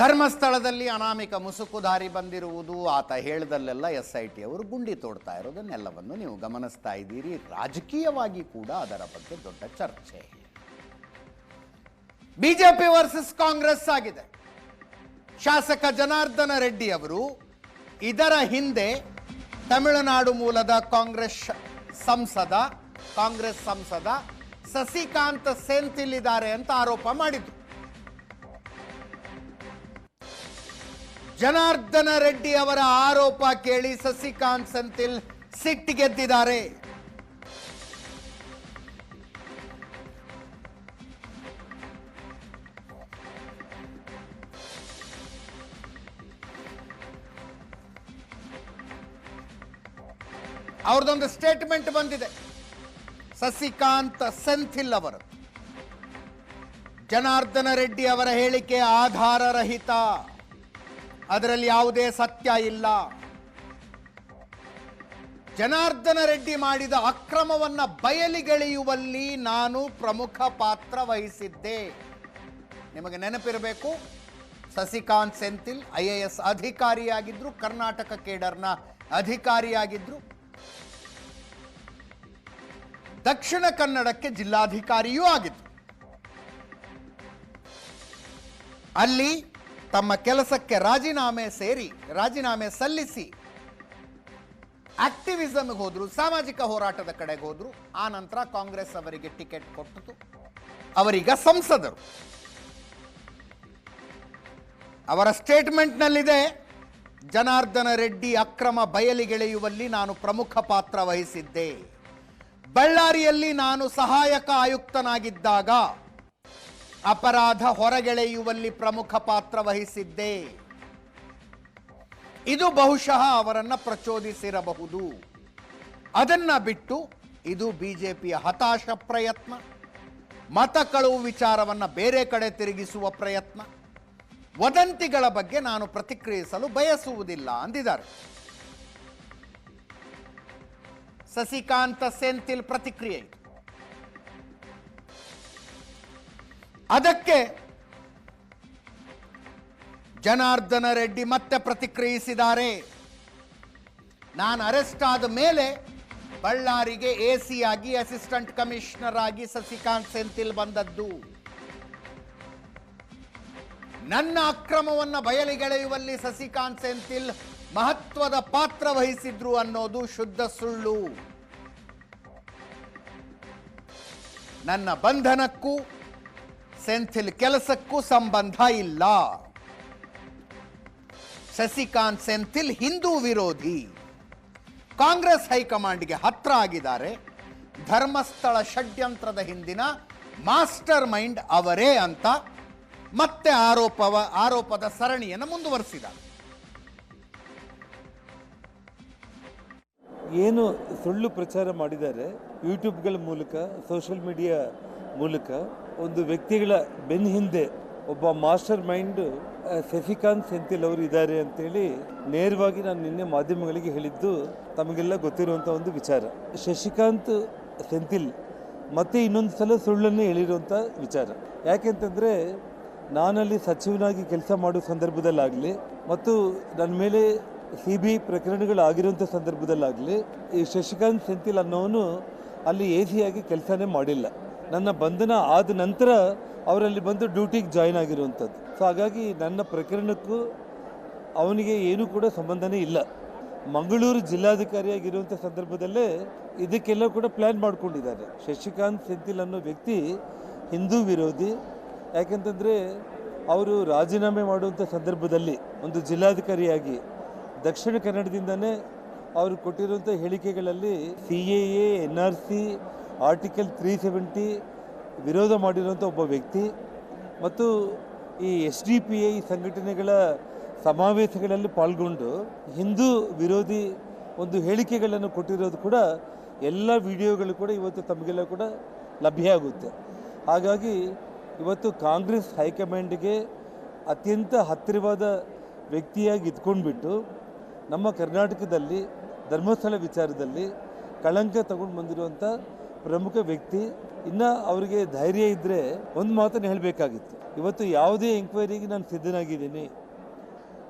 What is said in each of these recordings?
ಧರ್ಮಸ್ಥಳದಲ್ಲಿ ಅನಾಮಿಕ ಮುಸುಕುದಾರಿ ಬಂದಿರುವುದು ಆತ ಹೇಳ್ದಲ್ಲೆಲ್ಲ ಎಸ್ ಐ ಟಿ ಅವರು ಗುಂಡಿ ತೋಡ್ತಾ ಇರೋದನ್ನೆಲ್ಲವನ್ನು ನೀವು ಗಮನಿಸ್ತಾ ಇದ್ದೀರಿ. ರಾಜಕೀಯವಾಗಿ ಕೂಡ ಅದರ ಬಗ್ಗೆ ದೊಡ್ಡ ಚರ್ಚೆ. ಬಿಜೆಪಿ ವರ್ಸಸ್ ಕಾಂಗ್ರೆಸ್ ಆಗಿದೆ. ಶಾಸಕ ಜನಾರ್ದನ ರೆಡ್ಡಿ ಅವರು ಇದರ ಹಿಂದೆ ತಮಿಳುನಾಡು ಮೂಲದ ಕಾಂಗ್ರೆಸ್ ಸಂಸದ ಕಾಂಗ್ರೆಸ್ ಸಂಸದ ಸಸಿಕಾಂತ್ ಸೆಂಥಿಲ್ ಅಂತ ಆರೋಪ ಮಾಡಿದ್ರು. ಜನಾರ್ದನ ರೆಡ್ಡಿ ಅವರ ಆರೋಪ ಕೇಳಿ ಸಸಿಕಾಂತ್ ಸಂತಿಲ್ ಸಿಟ್ಟಿಗೆದ್ದಿದ್ದಾರೆ ಅವ್ರದ್ದೊಂದು ಸ್ಟೇಟ್ಮೆಂಟ್ ಬಂದಿದೆ. ಸಸಿಕಾಂತ್ ಸೆಂಥಿಲ್ ಅವರು. ಜನಾರ್ದನ ರೆಡ್ಡಿ ಅವರ ಹೇಳಿಕೆ ಆಧಾರರಹಿತ. ಅದರಲ್ಲಿ ಯಾವುದೇ ಸತ್ಯ ಇಲ್ಲ. ಜನಾರ್ದನ ರೆಡ್ಡಿ ಮಾಡಿದ ಅಕ್ರಮವನ್ನ ಬಯಲಿಗೆಳೆಯುವಲ್ಲಿ ನಾನು ಪ್ರಮುಖ ಪಾತ್ರ ವಹಿಸಿದ್ದೆ. ನಿಮಗೆ ನೆನಪಿರಬೇಕು, Sasikanth Senthil I A S ಅಧಿಕಾರಿಯಾಗಿದ್ರು, Karnataka ಕೇಡರ್ನ ಅಧಿಕಾರಿಯಾಗಿದ್ರು. ದಕ್ಷಿಣ ಕನ್ನಡಕ್ಕೆ ಜಿಲ್ಲಾಧಿಕಾರಿಯೂ ಆಗಿದ್ರು. ಅಲ್ಲಿ ತಮ್ಮ ಕೆಲಸಕ್ಕೆ ರಾಜೀನಾಮೆ ಸೇರಿ, ರಾಜೀನಾಮೆ ಸಲ್ಲಿಸಿ ಆಕ್ಟಿವಿಸಮ್ಗೆ ಹೋದರು, ಸಾಮಾಜಿಕ ಹೋರಾಟದ ಕಡೆಗೆ ಹೋದರು. ಆ ನಂತರ ಕಾಂಗ್ರೆಸ್ ಅವರಿಗೆ ಟಿಕೆಟ್ ಕೊಟ್ಟಿತು ಅವರೀಗ ಸಂಸದರು. ಅವರ ಸ್ಟೇಟ್ಮೆಂಟ್ನಲ್ಲಿದೆ, ಜನಾರ್ದನ ರೆಡ್ಡಿ ಅಕ್ರಮ ಬಯಲಿಗೆಳೆಯುವಲ್ಲಿ ನಾನು ಪ್ರಮುಖ ಪಾತ್ರ ವಹಿಸಿದ್ದೆ. ಬಳ್ಳಾರಿಯಲ್ಲಿ ನಾನು ಸಹಾಯಕ ಆಯುಕ್ತನಾಗಿದ್ದಾಗ ಅಪರಾಧ ಹೊರಗೆಳೆಯುವಲ್ಲಿ ಪ್ರಮುಖ ಪಾತ್ರ ವಹಿಸಿದ್ದೆ. ಇದು ಬಹುಶಃ ಅವರನ್ನು ಪ್ರಚೋದಿಸಿರಬಹುದು. ಅದನ್ನ ಬಿಟ್ಟು ಇದು ಬಿಜೆಪಿಯ ಹತಾಶ ಪ್ರಯತ್ನ. ಮತ ಕಳುವು ವಿಚಾರವನ್ನು ಬೇರೆ ಕಡೆ ತಿರುಗಿಸುವ ಪ್ರಯತ್ನ. ವದಂತಿಗಳ ಬಗ್ಗೆ ನಾನು ಪ್ರತಿಕ್ರಿಯಿಸಲು ಬಯಸುವುದಿಲ್ಲ ಅಂದಿದ್ದಾರೆ. ಸಸಿಕಾಂತ ಸೆಂಥಿಲ್ ಪ್ರತಿಕ್ರಿಯೆ ಅದಕ್ಕೆ ಜನಾರ್ದನ ರೆಡ್ಡಿ ಮತ್ತೆ ಪ್ರತಿಕ್ರಿಯಿಸಿದ್ದಾರೆ. ನಾನು ಅರೆಸ್ಟ್ ಆದ ಮೇಲೆ ಬಳ್ಳಾರಿಗೆ ಎ ಸಿ ಆಗಿ ಅಸಿಸ್ಟೆಂಟ್ ಕಮಿಷನರ್ ಆಗಿ ಸಸಿಕಾಂತ್ ಸೆಂಥಿಲ್ ಬಂದದ್ದು. ನನ್ನ ಅಕ್ರಮವನ್ನು ಬಯಲಿಗೆಳೆಯುವಲ್ಲಿ ಸಸಿಕಾಂತ್ ಸೆಂಥಿಲ್ ಮಹತ್ವದ ಪಾತ್ರ ವಹಿಸಿದ್ರು ಅನ್ನೋದು ಶುದ್ಧ ಸುಳ್ಳು. ನನ್ನ ಬಂಧನಕ್ಕೂ ಸೆಂಥಿಲ್ ಕೆಲಸಕ್ಕೂ ಸಂಬಂಧ ಇಲ್ಲ. ಶಶಿಕಾಂತ್ ಸೆಂಥಿಲ್ ಹಿಂದೂ ವಿರೋಧಿ. ಕಾಂಗ್ರೆಸ್ ಹೈಕಮಾಂಡ್ಗೆ ಹತ್ರ ಆಗಿದ್ದಾರೆ. ಧರ್ಮಸ್ಥಳ ಷಡ್ಯಂತ್ರದ ಹಿಂದಿನ ಮಾಸ್ಟರ್ ಮೈಂಡ್ ಅವರೇ ಅಂತ ಮತ್ತೆ ಆರೋಪವ ಆರೋಪದ ಸರಣಿಯನ್ನು ಮುಂದುವರೆಸಿದ ಏನು ಸುಳ್ಳು ಪ್ರಚಾರ ಮಾಡಿದ್ದಾರೆ ಯೂಟ್ಯೂಬ್ಗಳ ಮೂಲಕ, ಸೋಷಿಯಲ್ ಮೀಡಿಯಾ ಮೂಲಕ ಒಂದು ವ್ಯಕ್ತಿಗಳ ಬೆನ್ನ ಹಿಂದೆ ಒಬ್ಬ ಮಾಸ್ಟರ್ ಮೈಂಡ್ ಶಶಿಕಾಂತ್ ಸೆಂಥಿಲ್ ಅವರು ಇದ್ದಾರೆ ಅಂತೇಳಿ ನೇರವಾಗಿ ನಾನು ನಿನ್ನೆ ಮಾಧ್ಯಮಗಳಿಗೆ ಹೇಳಿದ್ದು, ತಮಗೆಲ್ಲ ಗೊತ್ತಿರುವಂಥ ಒಂದು ವಿಚಾರ. ಶಶಿಕಾಂತ್ ಸೆಂಥಿಲ್ ಮತ್ತೆ ಇನ್ನೊಂದು ಸಲ ಸುಳ್ಳನ್ನೇ ಹೇಳಿರುವಂಥ ವಿಚಾರ. ಯಾಕೆಂತಂದರೆ, ನಾನಲ್ಲಿ ಸಚಿವನಾಗಿ ಕೆಲಸ ಮಾಡೋ ಸಂದರ್ಭದಲ್ಲಾಗಲಿ ಮತ್ತು ನನ್ನ ಮೇಲೆ ಸಿ ಬಿ ಪ್ರಕರಣಗಳಾಗಿರುವಂಥ ಸಂದರ್ಭದಲ್ಲಾಗಲಿ ಈ ಶಶಿಕಾಂತ್ ಸೆಂಥಿಲ್ ಅನ್ನೋನು ಅಲ್ಲಿ ಎ ಸಿಯಾಗಿ ಕೆಲಸನೇ ಮಾಡಿಲ್ಲ. ನನ್ನ ಬಂಧನ ಆದ ನಂತರ ಅವರಲ್ಲಿ ಬಂದು ಡ್ಯೂಟಿಗೆ ಜಾಯ್ನ್ ಆಗಿರುವಂಥದ್ದು. ಸೊ ಹಾಗಾಗಿ ನನ್ನ ಪ್ರಕರಣಕ್ಕೂ ಅವನಿಗೆ ಏನೂ ಕೂಡ ಸಂಬಂಧನೇ ಇಲ್ಲ. ಮಂಗಳೂರು ಜಿಲ್ಲಾಧಿಕಾರಿಯಾಗಿರುವಂಥ ಸಂದರ್ಭದಲ್ಲೇ ಇದಕ್ಕೆಲ್ಲ ಕೂಡ ಪ್ಲ್ಯಾನ್ ಮಾಡಿಕೊಂಡಿದ್ದಾರೆ. ಶಶಿಕಾಂತ್ ಸೆಂಥಿಲ್ ಅನ್ನೋ ವ್ಯಕ್ತಿ ಹಿಂದೂ ವಿರೋಧಿ. ಯಾಕೆಂತಂದರೆ ಅವರು ರಾಜೀನಾಮೆ ಮಾಡುವಂಥ ಸಂದರ್ಭದಲ್ಲಿ ಒಂದು ಜಿಲ್ಲಾಧಿಕಾರಿಯಾಗಿ ದಕ್ಷಿಣ ಕನ್ನಡದಿಂದನೇ ಅವರು ಕೊಟ್ಟಿರುವಂಥ ಹೇಳಿಕೆಗಳಲ್ಲಿ C A, N R C article three seventy ವಿರೋಧ ಮಾಡಿರುವಂಥ ಒಬ್ಬ ವ್ಯಕ್ತಿ ಮತ್ತು ಈ ಎಸ್ ಡಿ ಪಿ ಐ ಸಂಘಟನೆಗಳ ಸಮಾವೇಶಗಳಲ್ಲಿ ಪಾಲ್ಗೊಂಡು ಹಿಂದೂ ವಿರೋಧಿ ಒಂದು ಹೇಳಿಕೆಗಳನ್ನು ಕೊಟ್ಟಿರೋದು ಕೂಡ ಎಲ್ಲ ವಿಡಿಯೋಗಳು ಕೂಡ ಇವತ್ತು ತಮಗೆಲ್ಲ ಕೂಡ ಲಭ್ಯ ಆಗುತ್ತೆ. ಹಾಗಾಗಿ ಇವತ್ತು ಕಾಂಗ್ರೆಸ್ ಹೈಕಮಾಂಡ್ಗೆ ಅತ್ಯಂತ ಹತ್ತಿರವಾದ ವ್ಯಕ್ತಿಯಾಗಿ ಇದ್ಕೊಂಡ್ಬಿಟ್ಟು ನಮ್ಮ ಕರ್ನಾಟಕದಲ್ಲಿ ಧರ್ಮಸ್ಥಳ ವಿಚಾರದಲ್ಲಿ ಕಳಂಕ ತಗೊಂಡು ಬಂದಿರುವಂಥ ಪ್ರಮುಖ ವ್ಯಕ್ತಿ, ಇನ್ನ ಅವರಿಗೆ ಧೈರ್ಯ ಇದ್ದರೆ ಒಂದು ಮಾತನ್ನು ಹೇಳಬೇಕಾಗಿತ್ತು. ಇವತ್ತು ಯಾವುದೇ ಎಂಕ್ವೈರಿಗೆ ನಾನು ಸಿದ್ಧನಾಗಿದ್ದೀನಿ.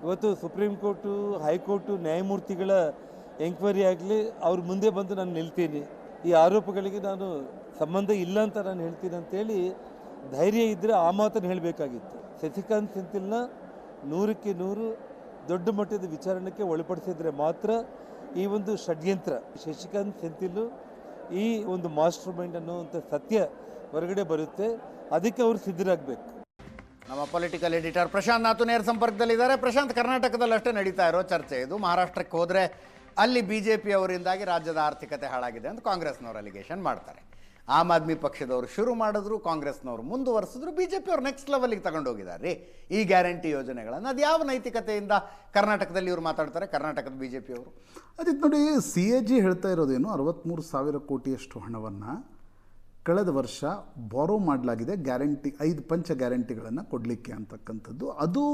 ಇವತ್ತು ಸುಪ್ರೀಂ ಕೋರ್ಟು ಹೈಕೋರ್ಟು ನ್ಯಾಯಮೂರ್ತಿಗಳ ಎಂಕ್ವೈರಿ ಆಗಲಿ ಅವ್ರ ಮುಂದೆ ಬಂದು ನಾನು ನಿಲ್ತೀನಿ. ಈ ಆರೋಪಗಳಿಗೆ ನಾನು ಸಂಬಂಧ ಇಲ್ಲ ಅಂತ ನಾನು ಹೇಳ್ತೀನಿ ಅಂತೇಳಿ ಧೈರ್ಯ ಇದ್ದರೆ ಆ ಮಾತನ್ನು ಹೇಳಬೇಕಾಗಿತ್ತು. ಶಶಿಕಾಂತ್ ಸೆಂಥಿಲ್ನ ನೂರಕ್ಕೆ ನೂರು ದೊಡ್ಡ ಮಟ್ಟದ ವಿಚಾರಣೆಗೆ ಒಳಪಡಿಸಿದರೆ ಮಾತ್ರ ಈ ಒಂದು ಷಡ್ಯಂತ್ರ, ಶಶಿಕಾಂತ್ ಸೆಂಥಿಲ್ಲು ಈ ಒಂದು ಮಾಸ್ಟರ್ ಮೈಂಡ್ ಅನ್ನುವಂಥ ಸತ್ಯ ಹೊರಗಡೆ ಬರುತ್ತೆ. ಅದಕ್ಕೆ ಅವರು ಸಿದ್ಧರಾಗಬೇಕು. ನಮ್ಮ ಪೊಲಿಟಿಕಲ್ ಎಡಿಟರ್ ಪ್ರಶಾಂತ್ ನಾತು ನೇರ ಸಂಪರ್ಕದಲ್ಲಿದ್ದಾರೆ. ಪ್ರಶಾಂತ್, ಕರ್ನಾಟಕದಲ್ಲಿ ಅಷ್ಟೇ ನಡೀತಾ ಇರೋ ಚರ್ಚೆ ಇದು. ಮಹಾರಾಷ್ಟ್ರಕ್ಕೆ ಹೋದರೆ ಅಲ್ಲಿ ಬಿ ಜೆ ಪಿ ಅವರಿಂದಾಗಿ ರಾಜ್ಯದ ಆರ್ಥಿಕತೆ ಹಾಳಾಗಿದೆ ಅಂತ ಕಾಂಗ್ರೆಸ್ನವರು ಅಲಿಗೇಷನ್ ಮಾಡ್ತಾರೆ. ಆಮ್ ಆದ್ಮಿ ಪಕ್ಷದವರು ಶುರು ಮಾಡಿದ್ರು ಕಾಂಗ್ರೆಸ್ನವರು ಮುಂದುವರೆಸಿದ್ರು ಬಿ ಜೆ ಪಿ ಅವ್ರು ನೆಕ್ಸ್ಟ್ ಲೆವೆಲ್ಗೆ ತಗೊಂಡೋಗಿದ್ದಾರೆ. ರೀ ಈ ಗ್ಯಾರಂಟಿ ಯೋಜನೆಗಳನ್ನು ಅದು ಯಾವ ನೈತಿಕತೆಯಿಂದ ಕರ್ನಾಟಕದಲ್ಲಿ ಇವರು ಮಾತಾಡ್ತಾರೆ? ಕರ್ನಾಟಕದ ಬಿ ಜೆ ಪಿಯವರು ಅದಕ್ಕೆ ನೋಡಿ ಸಿ ಎ ಜಿ ಹೇಳ್ತಾ ಇರೋದೇನು ಅರವತ್ತ್ಮೂರು ಸಾವಿರ ಕೋಟಿಯಷ್ಟು ಹಣವನ್ನು ಕಳೆದ ವರ್ಷ ಬಾರೋ ಮಾಡಲಾಗಿದೆ ಗ್ಯಾರಂಟಿ ಐದು ಪಂಚ ಗ್ಯಾರಂಟಿಗಳನ್ನು ಕೊಡಲಿಕ್ಕೆ ಅಂತಕ್ಕಂಥದ್ದು. ಅದು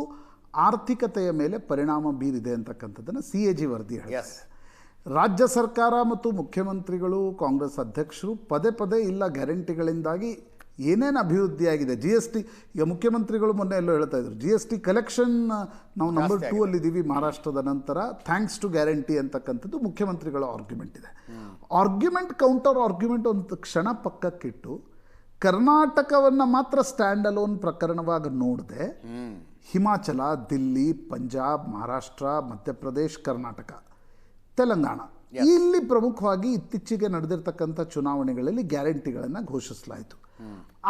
ಆರ್ಥಿಕತೆಯ ಮೇಲೆ ಪರಿಣಾಮ ಬೀರಿದೆ ಅಂತಕ್ಕಂಥದ್ದನ್ನು ಸಿ ಎ ಜಿ ವರದಿ Yes. ರಾಜ್ಯ ಸರ್ಕಾರ ಮತ್ತು ಮುಖ್ಯಮಂತ್ರಿಗಳು ಕಾಂಗ್ರೆಸ್ ಅಧ್ಯಕ್ಷರು ಪದೇ ಪದೇ ಇಲ್ಲ ಗ್ಯಾರಂಟಿಗಳಿಂದಾಗಿ ಏನೇನು ಅಭಿವೃದ್ಧಿಯಾಗಿದೆ? ಜಿ ಎಸ್ ಟಿ ಈಗ ಮುಖ್ಯಮಂತ್ರಿಗಳು ಮೊನ್ನೆ ಎಲ್ಲೋ ಹೇಳ್ತಾ ಇದ್ರು ಜಿ ಎಸ್ ಟಿ ಕಲೆಕ್ಷನ್ ನಾವು ನಂಬರ್ ಟೂ ಅಲ್ಲಿದ್ದೀವಿ ಮಹಾರಾಷ್ಟ್ರದ ನಂತರ ಥ್ಯಾಂಕ್ಸ್ ಟು ಗ್ಯಾರಂಟಿ ಅಂತಕ್ಕಂಥದ್ದು ಮುಖ್ಯಮಂತ್ರಿಗಳ ಆರ್ಗ್ಯುಮೆಂಟ್ ಇದೆ. ಆರ್ಗ್ಯುಮೆಂಟ್ ಕೌಂಟರ್ ಆರ್ಗ್ಯುಮೆಂಟ್ ಒಂದು ಕ್ಷಣ ಪಕ್ಕಕ್ಕಿಟ್ಟು ಕರ್ನಾಟಕವನ್ನು ಮಾತ್ರ ಸ್ಟ್ಯಾಂಡ್ ಅಲೋನ್ ಪ್ರಕರಣವಾಗಿ ನೋಡಿದೆ ಹಿಮಾಚಲ ದಿಲ್ಲಿ ಪಂಜಾಬ್ ಮಹಾರಾಷ್ಟ್ರ ಮಧ್ಯಪ್ರದೇಶ್ ಕರ್ನಾಟಕ. ತೆಲಂಗಾಣ. ಇಲ್ಲಿ ಪ್ರಮುಖವಾಗಿ ಇತ್ತೀಚೆಗೆ ನಡೆದಿರ್ತಕ್ಕಂಥ ಚುನಾವಣೆಗಳಲ್ಲಿ ಗ್ಯಾರಂಟಿಗಳನ್ನು ಘೋಷಿಸಲಾಯಿತು.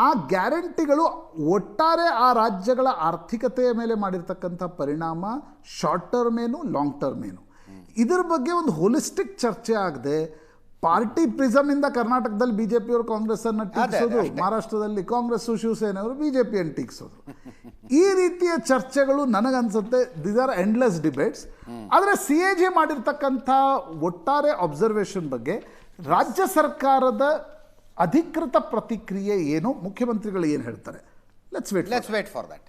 ಆ ಗ್ಯಾರಂಟಿಗಳು ಒಟ್ಟಾರೆ ಆ ರಾಜ್ಯಗಳ ಆರ್ಥಿಕತೆಯ ಮೇಲೆ ಮಾಡಿರ್ತಕ್ಕಂಥ ಪರಿಣಾಮ ಶಾರ್ಟ್ ಟರ್ಮ್ ಏನು ಲಾಂಗ್ ಟರ್ಮ್ ಏನು. ಇದರ ಬಗ್ಗೆ ಒಂದು ಹೋಲಿಸ್ಟಿಕ್ ಚರ್ಚೆ ಆಗದೆ ಪಾರ್ಟಿ ಪ್ರಿಸಮ್ ಇಂದ ಕರ್ನಾಟಕದಲ್ಲಿ ಬಿಜೆಪಿ ಅವರು ಕಾಂಗ್ರೆಸ್ ಅನ್ನ ಟೀಕಿಸೋದು ಮಹಾರಾಷ್ಟ್ರದಲ್ಲಿ ಕಾಂಗ್ರೆಸ್ ಶಿವಸೇನೆಯವರು ಬಿಜೆಪಿಯನ್ನು ಟೀಕಿಸೋದು. ಈ ರೀತಿಯ ಚರ್ಚೆಗಳು ನನಗನ್ಸುತ್ತೆ. ದಿಸ್ ಆರ್ ಎಂಡ್ಲೆಸ್ ಡಿಬೇಟ್ಸ್ ಆದರೆ ಸಿ ಎ ಜಿ ಮಾಡಿರ್ತಕ್ಕಂಥ ಒಟ್ಟಾರೆ ಅಬ್ಸರ್ವೇಷನ್ ಬಗ್ಗೆ ರಾಜ್ಯ ಸರ್ಕಾರದ ಅಧಿಕೃತ ಪ್ರತಿಕ್ರಿಯೆ ಏನು? ಮುಖ್ಯಮಂತ್ರಿಗಳು ಏನು ಹೇಳ್ತಾರೆ? Let's wait let's wait for that